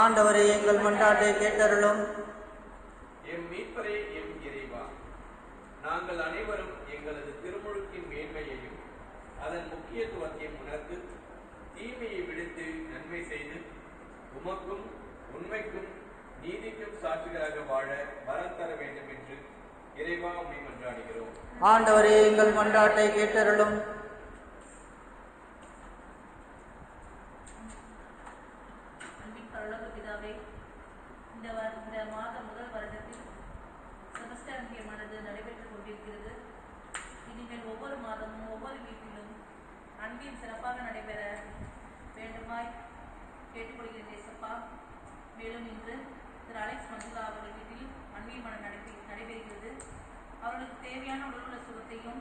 ஆண்டவரே எங்கள் மன்றாட்டை கேட்டருளும். எம் மீட்பரே எம் இறைவா. நாங்கள் அனைவரும் எங்களது திருமுழுக்கின் மேன்மையையும் அதன் முக்கியத்துவத்தையும் உணர்ந்து தீமையை விடுத்து நன்மை செய்து உமக்கும் உண்மைக்கும் நீதிக்கும் சாட்சிகளாக வாழ வரம் தர வேண்டும் என்று இறைவா உம்மை மன்றாடுகிறோம். ஆண்டவரே எங்கள் மன்றாட்டை கேட்டருளும் அன்பின் பரலோக இந்த இந்த மாத முதல் வருடத்தில் செமஸ்டர் அந்தியமானது நடைபெற்றுக் கொண்டிருக்கிறது. இனிமேல் ஒவ்வொரு மாதமும் ஒவ்வொரு வீட்டிலும் அன்பின் சிறப்பாக நடைபெற வேண்டுமாய் கேட்டுக்கொள்கிறேன் தேசப்பா. மேலும் இன்று திரு அலெக்ஸ் மஞ்சுலா அவர்கள் வீட்டில் அன்பின் மனம் நடைபெ நடைபெறுகிறது. அவர்களுக்கு தேவையான உடல்நல சுகத்தையும்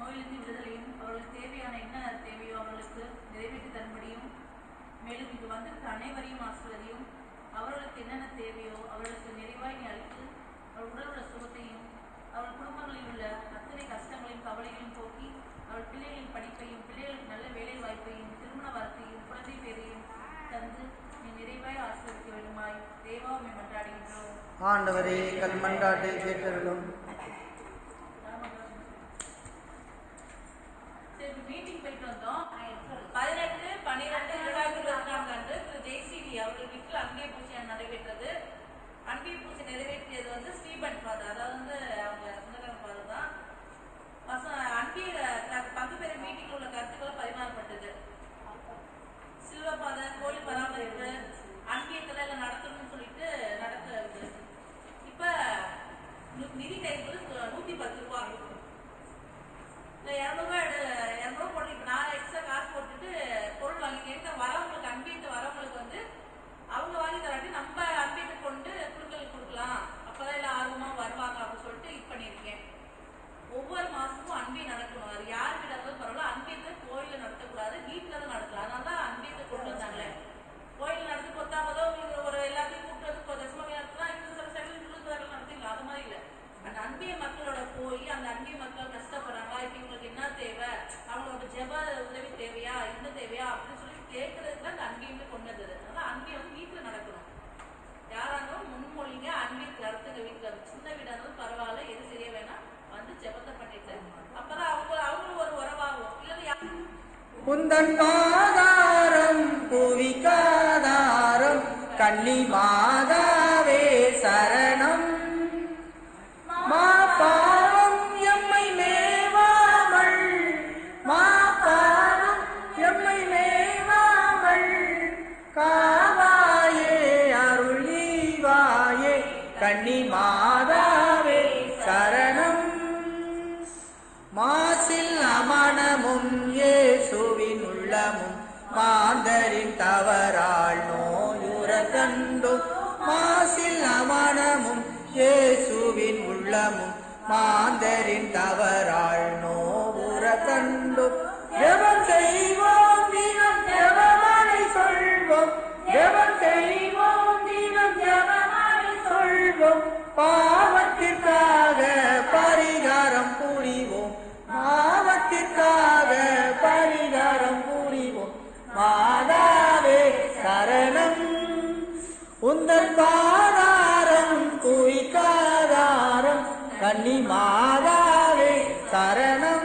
நோயிலிருந்து விடுதலையும் அவர்களுக்கு தேவையான ஆண்டவரே கல்மண்டாட்டை மன்றாட்டை சரி மீட்டிங் போயிட்டு வந்தோம் பதினெட்டு பன்னிரெண்டு தங்கி மக்கள் கஷ்டப்படுறாங்களா இப்போ இவங்களுக்கு என்ன தேவை? அவங்களோட ஜெப உதவி தேவையா? என்ன தேவையா? அப்படின்னு சொல்லி கேட்கறதுக்கு அந்த அங்கேயுமே கொண்டு வந்தது. அதனால அன்பியம் வந்து வீட்டுல நடக்கணும். யாரா இருந்தாலும் முன்மொழிங்க அன்பியத்தை நடத்துங்க வீட்டுல சின்ன வீடா இருந்தாலும் பரவாயில்ல எது செய்ய வேணாம் வந்து ஜெபத்தை பண்ணிட்டு. அப்பதான் அவங்க அவங்களும் ஒரு உறவாகும். இல்லை யாரும் குந்தன் பாதாரம் புவிக்காதாரம் கன்னி மாதா ஈவாயே கன்னி மாதாவே சரணம். மாசில் அமனமும் ஏசுவின் உள்ளமும் மாந்தரின் தவறால் நோயுற கண்டும். மாசில் அமனமும் ஏசுவின் உள்ளமும் மாந்தரின் தவறால் நோவுற கண்டும். எவன் புரிவோம் பாவத்திற்காக பரிகாரம் புரிவோம். பாவத்திற்காக பரிகாரம் புரிவோம். மாதாவே சரணம். உந்தன் பாதாரம் குயிக்காதாரம் கன்னி மாதாவே சரணம்.